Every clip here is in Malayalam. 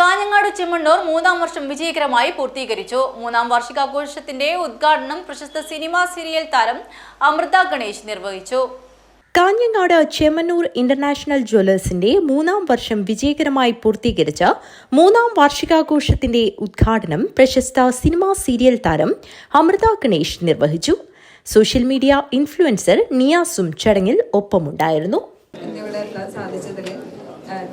കാഞ്ഞങ്ങാട് ചെമ്മണ്ണൂർ മൂന്നാം വർഷം വിജയകരമായി പൂർത്തീകരിച്ചു. മൂന്നാം വാർഷികാഘോഷത്തിന്റെ ഉദ്ഘാടനം പ്രശസ്ത സിനിമാ സീരിയൽ താരം അമൃത ഗണേശ് നിർവഹിച്ചു. കാഞ്ഞങ്ങാട് ചെമ്മന്നൂർ ഇന്റർനാഷണൽ ജ്വല്ലേഴ്സിന്റെ മൂന്നാം വർഷം വിജയകരമായി പൂർത്തീകരിച്ച മൂന്നാം വാർഷികാഘോഷത്തിന്റെ ഉദ്ഘാടനം പ്രശസ്ത സിനിമാ സീരിയൽ താരം അമൃത ഗണേഷ് നിർവഹിച്ചു. സോഷ്യൽ മീഡിയ ഇൻഫ്ലുവൻസർ നിയാസും ചടങ്ങിൽ ഒപ്പമുണ്ടായിരുന്നു. സാധിച്ചതിൽ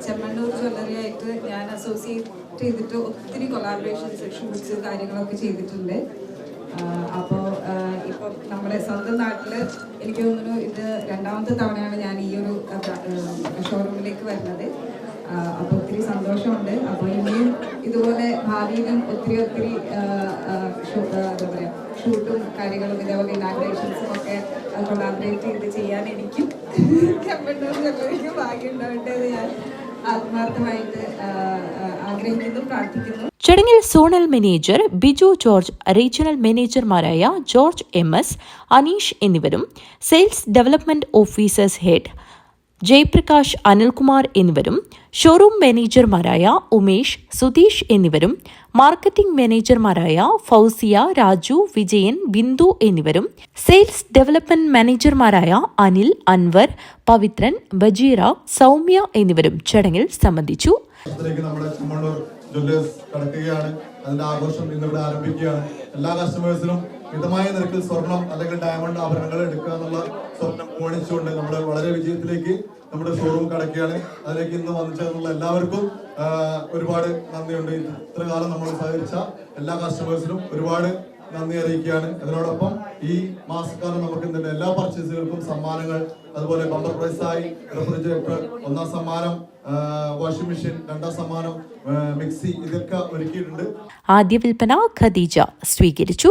ചെമ്മണ്ണൂർ ജ്വല്ലറിയായിട്ട് ഞാൻ അസോസിയേറ്റ് ചെയ്തിട്ട് ഒത്തിരി കൊളാബറേഷൻ ഷൂട്ട്സ് കാര്യങ്ങളൊക്കെ ചെയ്തിട്ടുണ്ട്. അപ്പോൾ ഇപ്പം നമ്മുടെ സ്വന്തം നാട്ടിൽ എനിക്ക് തോന്നുന്നു ഇത് രണ്ടാമത്തെ തവണയാണ് ഞാൻ ഈ ഒരു ഷോറൂമിലേക്ക് വരുന്നത്. അപ്പോൾ ഒത്തിരി സന്തോഷമുണ്ട്. അപ്പോൾ ഇനിയും ഇതുപോലെ ഭാവിയിലും ഒത്തിരി ഒത്തിരി എന്താ പറയുക ഷൂട്ടും കാര്യങ്ങളും ഇതേപോലെ ഇനാഗ്രേഷൻസും ഒക്കെ കൊളാബറേറ്റ് ചെയ്ത് ചെയ്യാൻ എനിക്കും ഭാഗ്യം ഉണ്ടാവട്ടെ ഞാൻ ആത്മാർത്ഥമായിട്ട് പ്രാർത്ഥിക്കുന്നു. ചടങ്ങിൽ zonal manager Biju George regional മാനേജർമാരായ George M S Aneesh എന്നിവരും sales development officers head Jayaprakash Anilkumar എന്നിവരും ഷോറൂം മാനേജർമാരായ ഉമേഷ് സുധീഷ് എന്നിവരും മാർക്കറ്റിംഗ് മാനേജർമാരായ ഫൗസിയ രാജു വിജയൻ ബിന്ദു എന്നിവരും സെയിൽസ് ഡെവലപ്മെന്റ് മാനേജർമാരായ അനിൽ അൻവർ പവിത്രൻ ബജീറ സൗമ്യ എന്നിവരും ചടങ്ങിൽ സംബന്ധിച്ചു. അതിന്റെ ആഘോഷം ഇന്നിവിടെ ആരംഭിക്കുകയാണ്. എല്ലാ കസ്റ്റമേഴ്സിനും മിതമായ നിരക്കിൽ സ്വർണം അല്ലെങ്കിൽ ഡയമണ്ട് ആഭരണങ്ങൾ എടുക്കുക എന്നുള്ള സ്വപ്നം മോണിച്ചുകൊണ്ട് നമ്മുടെ വളരെ വിജയത്തിലേക്ക് നമ്മുടെ ഷോറൂം കടക്കുകയാണ്. അതിലേക്ക് ഇന്ന് വന്നു ചേർന്നുള്ള എല്ലാവർക്കും ഒരുപാട് നന്ദിയുണ്ട്. ഇത്ര കാലം നമ്മൾ സഹകരിച്ച എല്ലാ കസ്റ്റമേഴ്സിനും ഒരുപാട് നന്ദി അറിയിക്കുകയാണ്. അതിനോടൊപ്പം ഈ മാസക്കാലം നമുക്ക് എന്തുണ്ട് എല്ലാ പർച്ചേസുകൾക്കും സമ്മാനങ്ങൾ അതുപോലെ ബമ്പർ പ്രൈസായി റെഫ്രിജറേറ്റർ ഒന്നാം സമ്മാനം വാഷിംഗ് മെഷീൻ രണ്ടാം സമ്മാനം മിക്സി ഇതൊക്കെ ഒരുക്കിയിട്ടുണ്ട്. ആദ്യ വിൽപ്പന ഖദീജ സ്വീകരിച്ചു.